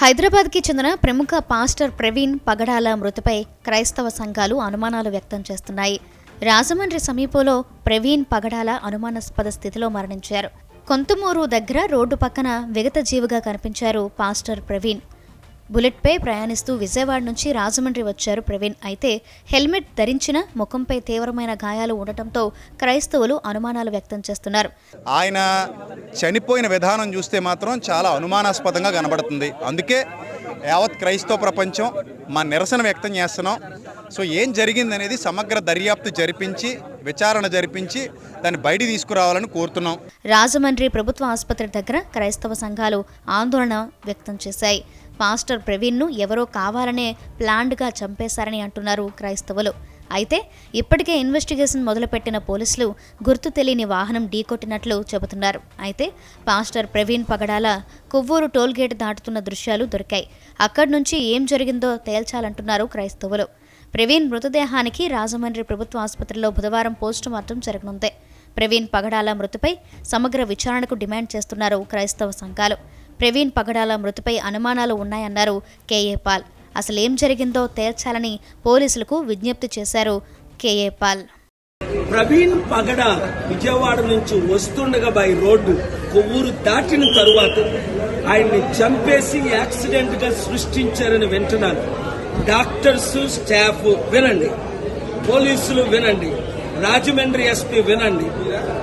హైదరాబాద్కి చెందిన ప్రముఖ పాస్టర్ ప్రవీణ్ పగడాల మృతిపై క్రైస్తవ సంఘాలు అనుమానాలు వ్యక్తం చేస్తున్నాయి. రాజమండ్రి సమీపంలో ప్రవీణ్ పగడాల అనుమానాస్పద స్థితిలో మరణించారు. కొంతమూరు దగ్గర రోడ్డు పక్కన విగత జీవిగా కనిపించారు పాస్టర్ ప్రవీణ్. బుల్లెట్పై ప్రయాణిస్తూ విజయవాడ నుంచి రాజమండ్రి వచ్చారు ప్రవీణ్. అయితే హెల్మెట్ ధరించిన ముఖంపై తీవ్రమైన గాయాలు ఉండటంతో క్రైస్తవులు అనుమానాలు వ్యక్తం చేస్తున్నారు. ఆయన చనిపోయిన విధానం చూస్తే మాత్రం చాలా అనుమానాస్పదంగా కనబడుతుంది. అందుకే యావత్ క్రైస్తవ ప్రపంచం మా నిరసన వ్యక్తం చేస్తున్నాం. సో ఏం జరిగింది అనేది సమగ్ర దర్యాప్తు జరిపించి విచారణ జరిపించి దాన్ని బయట తీసుకురావాలని కోరుతున్నాం. రాజమండ్రి ప్రభుత్వ ఆసుపత్రి దగ్గర క్రైస్తవ సంఘాలు ఆందోళన వ్యక్తం చేశాయి. పాస్టర్ ప్రవీణ్ను ఎవరో కావాలనే ప్లాన్డ్గా చంపేశారని అంటున్నారు క్రైస్తవులు. అయితే ఇప్పటికే ఇన్వెస్టిగేషన్ మొదలుపెట్టిన పోలీసులు గుర్తు తెలియని వాహనం ఢీకొట్టినట్లు చెబుతున్నారు. అయితే పాస్టర్ ప్రవీణ్ పగడాల కొవ్వూరు టోల్గేట్ దాటుతున్న దృశ్యాలు దొరికాయి. అక్కడి నుంచి ఏం జరిగిందో తేల్చాలంటున్నారు క్రైస్తవులు. ప్రవీణ్ మృతదేహానికి రాజమండ్రి ప్రభుత్వ ఆసుపత్రిలో బుధవారం పోస్టుమార్టం జరగనుందే. ప్రవీణ్ పగడాల మృతిపై సమగ్ర విచారణకు డిమాండ్ చేస్తున్నారు క్రైస్తవ సంఘాలు. ప్రవీణ్ పగడాల మృతిపై అనుమానాలు ఉన్నాయన్నారు కేఏ పాల్. అసలేం జరిగిందో తేల్చాలని పోలీసులకు విజ్ఞప్తి చేశారు కేఏ పాల్. ప్రవీణ్ పగడ విజయవాడ నుంచి వస్తుండగా బై రోడ్డు కొవ్వూరు దాటిన తరువాత ఆయన్ని చంపేసి యాక్సిడెంట్గా సృష్టించారని వింటున్నాను డాక్టర్స్ స్టాఫ్ వినండి. పోలీసులు వినండి. రాజమండ్రి ఎస్పీ వినండి.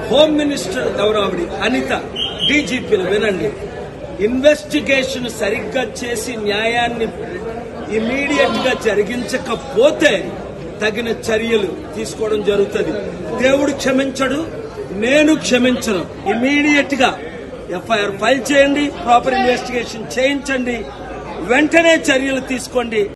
హోమ్ మినిస్టర్ గౌరవడి అనిత డీజీపీలు వినండి. ఇన్వెస్టిగేషన్ సరిగ్గా చేసి న్యాయాన్ని ఇమీడియట్గా జరిగించకపోతే తగిన చర్యలు తీసుకోవడం జరుగుతుంది. దేవుడు క్షమించడు నేను క్షమించను. ఇమీడియట్గా ఎఫ్ఐఆర్ ఫైల్ చేయండి ప్రాపర్ ఇన్వెస్టిగేషన్ చేయించండి వెంటనే చర్యలు తీసుకోండి.